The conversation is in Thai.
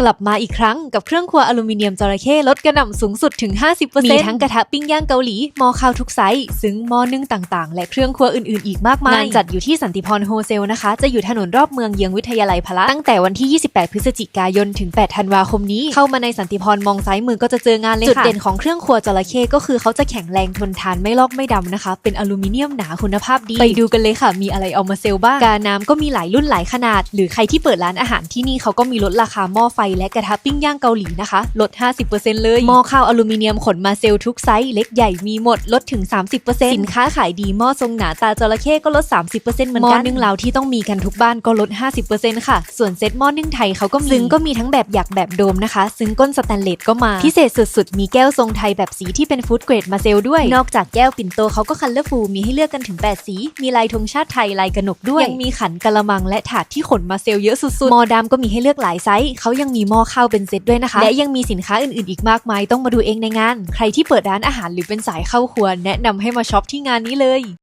กลับมาอีกครั้งกับเครื่องครัวอลูมิเนียมจระเข้ลดกระหน่ำสูงสุดถึง 50%มีทั้งกระทะปิ้งย่างเกาหลีหม้อข้าวทุกไซส์ซึ้งหม้อนึ่งต่างๆ และเครื่องครัวอื่นๆ อีกมากมาย งานจัดอยู่ที่สันติพรโฮเซลนะคะ จะอยู่ถนนรอบเมืองเยื้องวิทยาลัยพละตั้งแต่วันที่ 28 พฤศจิกายนถึง 8 ธันวาคมนี้ เข้ามาในสันติพรมองซ้ายมือก็จะเจองานเลยค่ะ จุดเด่นของเครื่องครัวจระเข้ก็คือเขาจะแข็งแรงทนทานไม่ลอกไม่ดำนะคะ เป็นอลูมิเนียมหนาคุณภาพดี ไปดูกันเลยค่ะ มีอะไรเอามาเซลบ้างกาน้ำก็มีหลายรุ่นหลายขนาด หรือใครที่เปิดร้านอาหารที่นี่เขาก็มีลดราคาหม้อไฟและกระทะปิ้งย่างเกาหลีนะคะ ลด 50%เลย หม้อข้าวอลูมิเนียมขนมาเซลทุกไซส์ เล็กใหญ่มีหมด ลดถึง 30%สินค้าขายดีหม้อทรงหนาตาจระเข้ก็ลด 30%เหมือนกัน หม้อนึ่งลาวที่ต้องมีกันทุกบ้านก็ลด 50%ค่ะ ส่วนเซ็ตหม้อนึ่งไทยเขาก็มีซึ้งก็มีทั้งแบบหยักแบบโดมนะคะ ซึ้งก้นสแตนเลสก็มา พิเศษสุดๆ มีแก้วทรงไทยแบบสีที่เป็นฟู้ดเกรดมาเซลด้วย นอกจากแก้วปิ่นโตเขาก็คัลเลอร์ฟูลมีให้เลือกกันถึง 8 สี มีลายธงชาติไทยลายกระหนกด้วย ยังมีขันกะละมังและถาดที่ขนมาเซลเยอะสุดๆหม้อดำก็มีให้เลือกหลายไซส์เขายังมีหม้อข้าวเป็นเซตด้วยนะคะ และยังมีสินค้าอื่นๆอีกมากมายต้องมาดูเองในงาน ใครที่เปิดร้านอาหารหรือเป็นสายเข้าครัวแนะนำให้มาช็อปที่งานนี้เลย